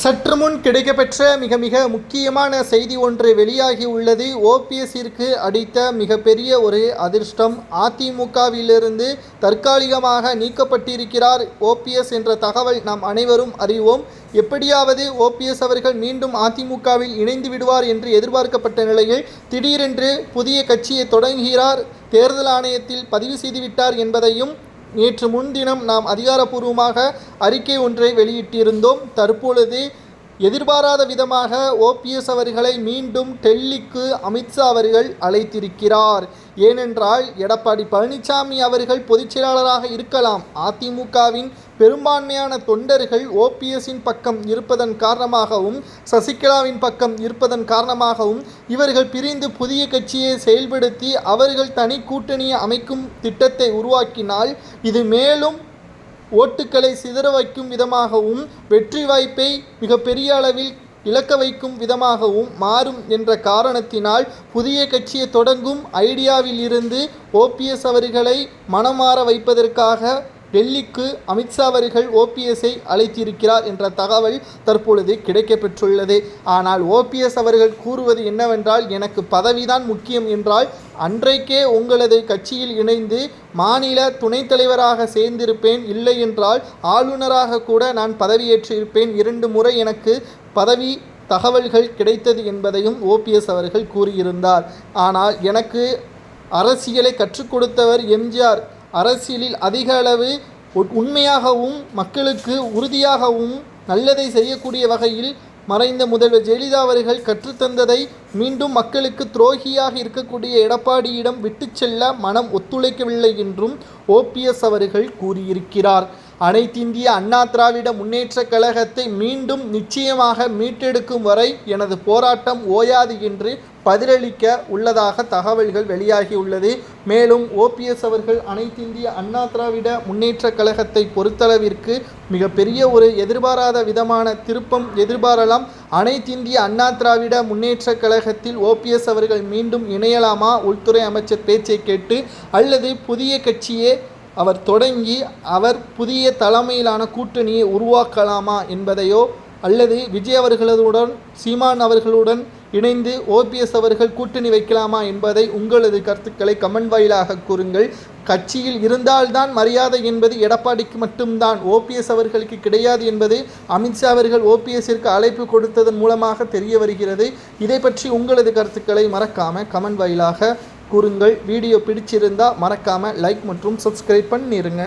சற்று முன் கிடைக்கப்பெற்ற மிக மிக முக்கியமான செய்தி ஒன்று வெளியாகி உள்ளது. ஓபிஎஸ்ஸிற்கு அடித்த மிகப்பெரிய ஒரு அதிர்ஷ்டம் அதிமுகவிலிருந்து தற்காலிகமாக நீக்கப்பட்டிருக்கிறார் ஓபிஎஸ் என்ற தகவல் நாம் அனைவரும் அறிவோம். எப்படியாவது ஓபிஎஸ் அவர்கள் மீண்டும் அதிமுகவில் இணைந்து விடுவார் என்று எதிர்பார்க்கப்பட்ட நிலையில் திடீரென்று புதிய கட்சியை தொடங்குகிறார். தேர்தல் ஆணையத்தில் பதிவு செய்துவிட்டார் என்பதையும் நேற்று முன்தினம் நாம் அதிகாரப்பூர்வமாக அறிக்கை ஒன்றை வெளியிட்டிருந்தோம். தற்பொழுது எதிர்பாராத விதமாக ஓபிஎஸ் அவர்களை மீண்டும் டெல்லிக்கு அமித்ஷா அவர்கள் அழைத்திருக்கிறார். ஏனென்றால் எடப்பாடி பழனிசாமி அவர்கள் பொதுச்செயலாளராக இருக்கலாம். அதிமுகவின் பெரும்பான்மையான தொண்டர்கள் ஓபிஎஸ்ஸின் பக்கம் இருப்பதன் காரணமாகவும் சசிகலாவின் பக்கம் இருப்பதன் காரணமாகவும் இவர்கள் பிரிந்து புதிய கட்சியை செயல்படுத்தி அவர்கள் தனி கூட்டணியை அமைக்கும் திட்டத்தை உருவாக்கினால் இது மேலும் ஓட்டுக்களை சிதற வைக்கும் விதமாகவும் வெற்றி வாய்ப்பை மிகப்பெரிய அளவில் இழக்க வைக்கும் விதமாகவும் மாறும் என்ற காரணத்தினால் புதிய கட்சியை தொடங்கும் ஐடியாவில் இருந்து ஓபிஎஸ் அவர்களை மனமாற வைப்பதற்காக டெல்லிக்கு அமித்ஷா அவர்கள் ஓபிஎஸ்ஐ அழைத்திருக்கிறார் என்ற தகவல் தற்பொழுது கிடைக்கப்பெற்றுள்ளது. ஆனால் ஓபிஎஸ் அவர்கள் கூறுவது என்னவென்றால் எனக்கு பதவிதான் முக்கியம் என்றால் அன்றைக்கே உங்களது கட்சியில் இணைந்து மாநில துணைத் தலைவராக சேர்ந்திருப்பேன். இல்லை என்றால் ஆளுநராக கூட நான் பதவியேற்றிருப்பேன். இரண்டு முறை எனக்கு பதவி தகவல்கள் கிடைத்தது என்பதையும் ஓபிஎஸ் அவர்கள் கூறியிருந்தார். ஆனால் எனக்கு அரசியலை கற்றுக் கொடுத்தவர் எம்ஜிஆர் அரசியலில் அதிக அளவு உண்மையாகவும் மக்களுக்கு உறுதியாகவும் நல்லதை செய்யக்கூடிய வகையில் மறைந்த முதல்வர் ஜெயலலிதா அவர்கள் கற்றுத்தந்ததை மீண்டும் மக்களுக்கு துரோகியாக இருக்கக்கூடிய எடப்பாடியிடம் விட்டு செல்ல மனம் ஒத்துழைக்கவில்லை என்றும் ஓபிஎஸ் அவர்கள் கூறியிருக்கிறார். அனைத்திந்திய அண்ணா திராவிட முன்னேற்றக் கழகத்தை மீண்டும் நிச்சயமாக மீட்டெடுக்கும் வரை எனது போராட்டம் ஓயாது என்று பதிலளிக்க உள்ளதாக தகவல்கள் வெளியாகியுள்ளது. மேலும் ஓபிஎஸ் அவர்கள் அனைத்திந்திய அண்ணா திராவிட முன்னேற்றக் கழகத்தை பொறுத்தளவிற்கு மிகப்பெரிய ஒரு எதிர்பாராத விதமான திருப்பம் எதிர்பாரலாம். அனைத்திந்திய அண்ணா திராவிட முன்னேற்றக் கழகத்தில் ஓபிஎஸ் அவர்கள் மீண்டும் இணையலாமா? உள்துறை அமைச்சர் பேச்சை கேட்டு அல்லது புதிய கட்சியே அவர் தொடங்கி அவர் புதிய தலைமையிலான கூட்டணியை உருவாக்கலாமா என்பதையோ அல்லது விஜய் அவர்களுடன் சீமான் அவர்களுடன் இணைந்து ஓபிஎஸ் அவர்கள் கூட்டணி வைக்கலாமா என்பதை உங்களது கருத்துக்களை கமெண்ட் வாயிலாக கூறுங்கள். கட்சியில் இருந்தால்தான் மரியாதை என்பது எடப்பாடிக்கு மட்டும்தான் ஓபிஎஸ் அவர்களுக்கு கிடையாது என்பது அமித்ஷா அவர்கள் ஓபிஎஸ்ஸிற்கு அழைப்பு கொடுத்ததன் மூலமாக தெரிய வருகிறது. இதை பற்றி உங்களது கருத்துக்களை மறக்காம கமெண்ட் வாயிலாக கூறுங்கள். வீடியோ பிடிச்சிருந்தா மறக்காமல் லைக் மற்றும் சப்ஸ்கிரைப் பண்ணிருங்க.